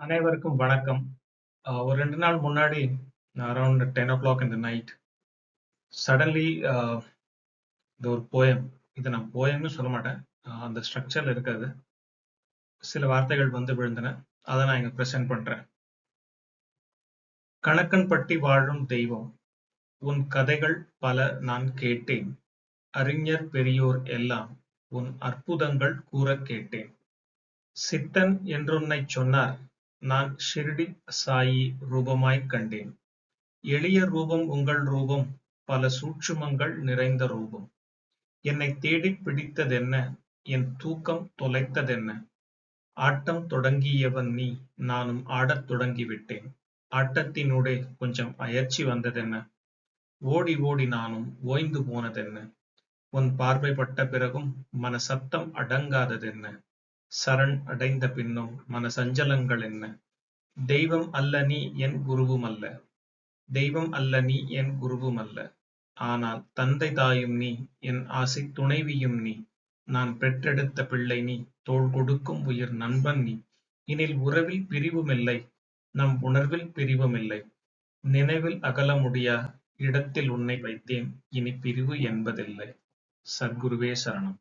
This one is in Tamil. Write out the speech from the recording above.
அனைவருக்கும் வணக்கம். ஒரு ரெண்டு நாள் முன்னாடி அரௌண்ட் டென் ஓ கிளாக் இந்த நைட் சடன்லி அ இது ஒரு போயம். இதை நான் போயம்னு சொல்ல மாட்டேன். அந்த ஸ்ட்ரக்சரில் இருக்காது. சில வார்த்தைகள் வந்து விழுந்தன. அதை நான் இங்க பிரசன்ட் பண்றேன். கணக்கன்பட்டி வாழும் தெய்வம். உன் கதைகள் பல நான் கேட்டேன். அறிஞர் பெரியோர் எல்லாம் உன் அற்புதங்கள் கூற கேட்டேன். சித்தன் என்றுன்னைச் சொன்னார். நான் ஷிர்டி சாயி ரூபமாய்க் கண்டேன். எளிய ரூபம் உங்கள் ரூபம். பல சூட்சுமங்கள் நிறைந்த ரூபம். என்னைத் தேடிப் பிடித்ததென்ன? என் தூக்கம் தொலைத்ததென்ன? ஆட்டம் தொடங்கியவன் நீ. நானும் ஆடத் தொடங்கிவிட்டேன். ஆட்டத்தினூடே கொஞ்சம் அயர்ச்சி வந்ததென்ன? ஓடி ஓடி நானும் ஓய்ந்து போனதென்ன? உன் பார்வை பட்ட பிறகும் மன சத்தம் அடங்காததென்ன? சரண் அடைந்த பின்னும் மன சஞ்சலங்கள் என்ன? தெய்வம் அல்ல நீ என் குருவுமல்ல. தெய்வம் அல்ல நீ என் குருவுமல்ல. ஆனால் தந்தை தாயும் நீ. என் ஆசை துணைவியும் நீ. நான் பெற்றெடுத்த பிள்ளை நீ. தோள் கொடுக்கும் உயிர் நண்பன் நீ. இனில் உறவில் பிரிவுமில்லை. நம் உணர்வில் பிரிவுமில்லை. நினைவில் அகல முடியா இடத்தில் உன்னை வைத்தேன். இனி பிரிவு என்பதில்லை. சத்குருவே சரணம்.